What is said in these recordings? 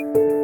you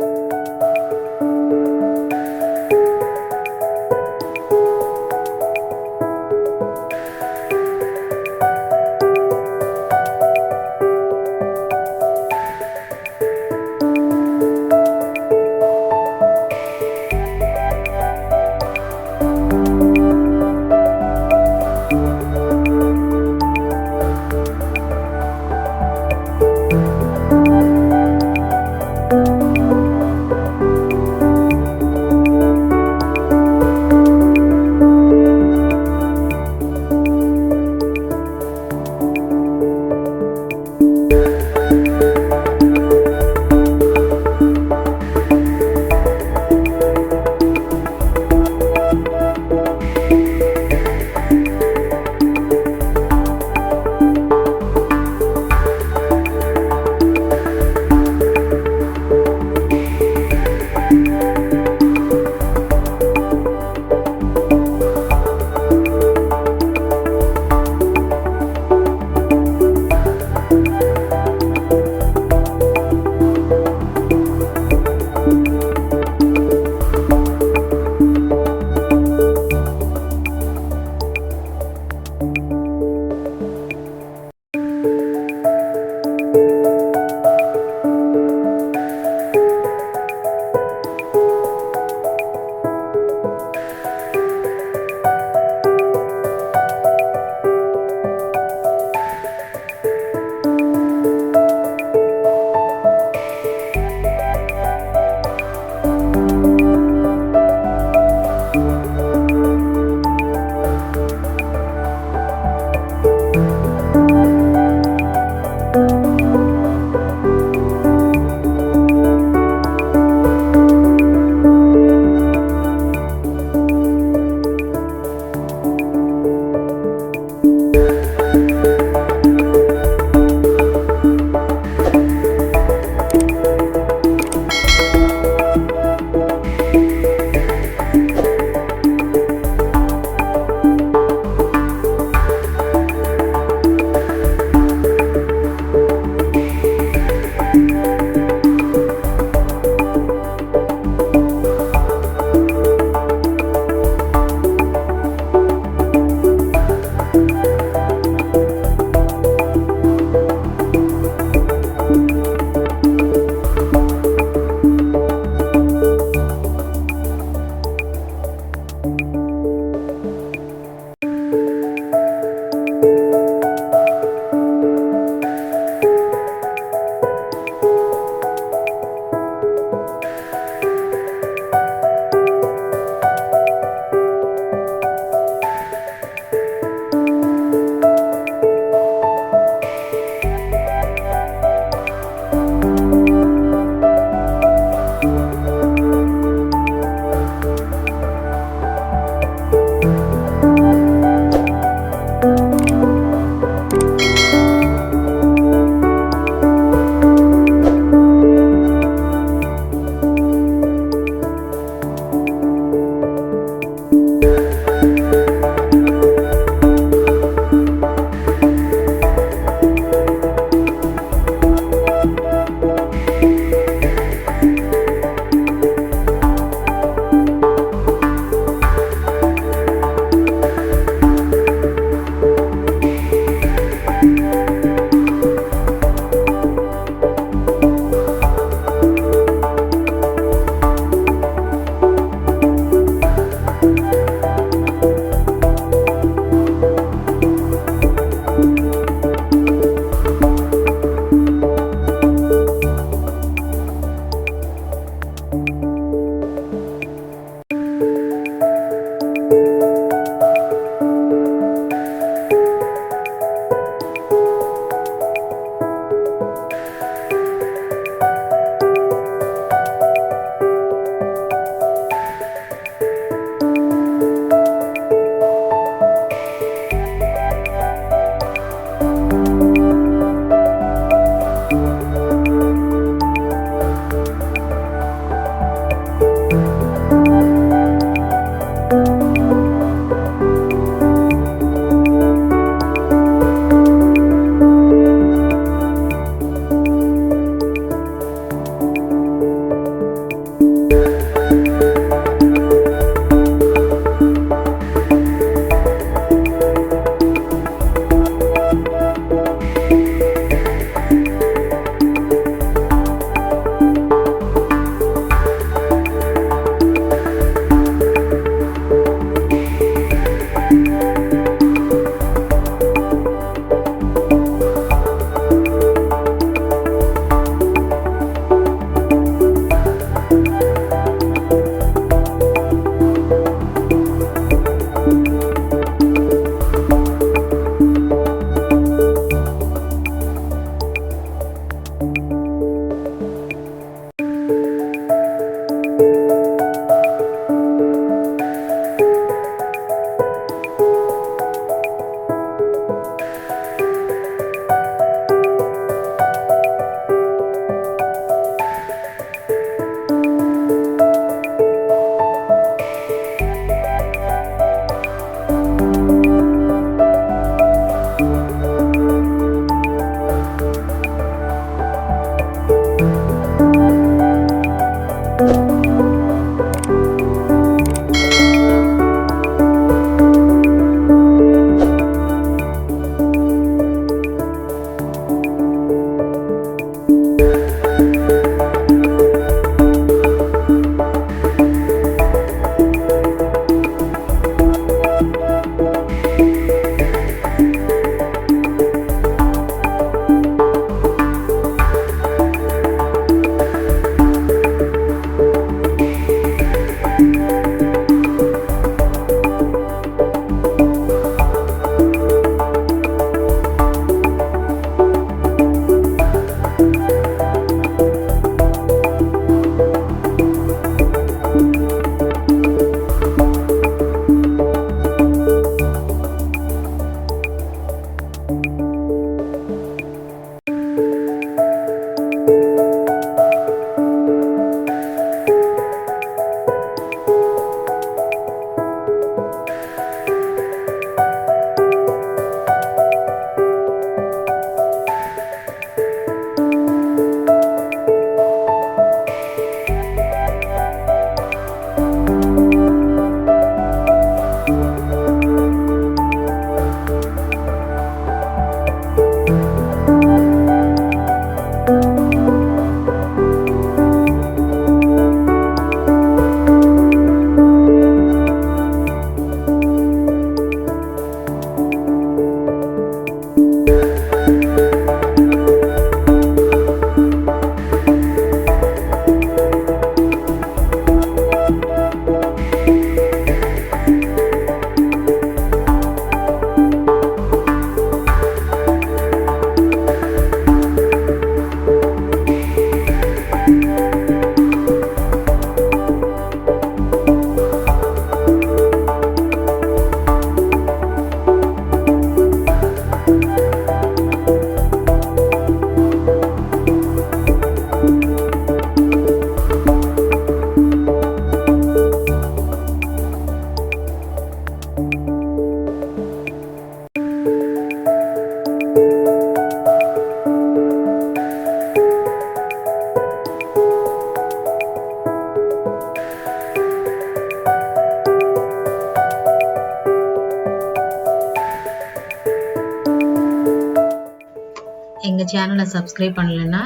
சேனலை subscribe பண்ணலைன்னா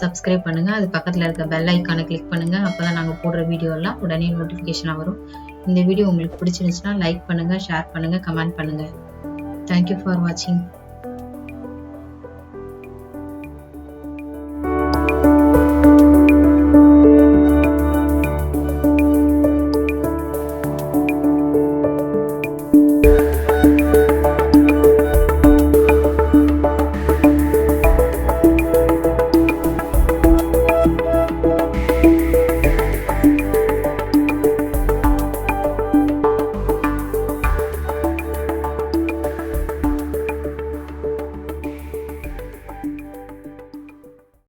subscribe பண்ணுங்க. அது பக்கத்தில் இருக்க பெல் ஐக்கானை கிளிக் பண்ணுங்க. அப்பதான் நாங்கள் போடுற வீடியோ எல்லாம் உடனே நோட்டிஃபிகேஷனாக வரும். இந்த வீடியோ உங்களுக்கு பிடிச்சிருந்துச்சுன்னா லைக் பண்ணுங்க ஷேர் பண்ணுங்க கமெண்ட் பண்ணுங்க. தேங்க்யூ ஃபார் வாட்சிங்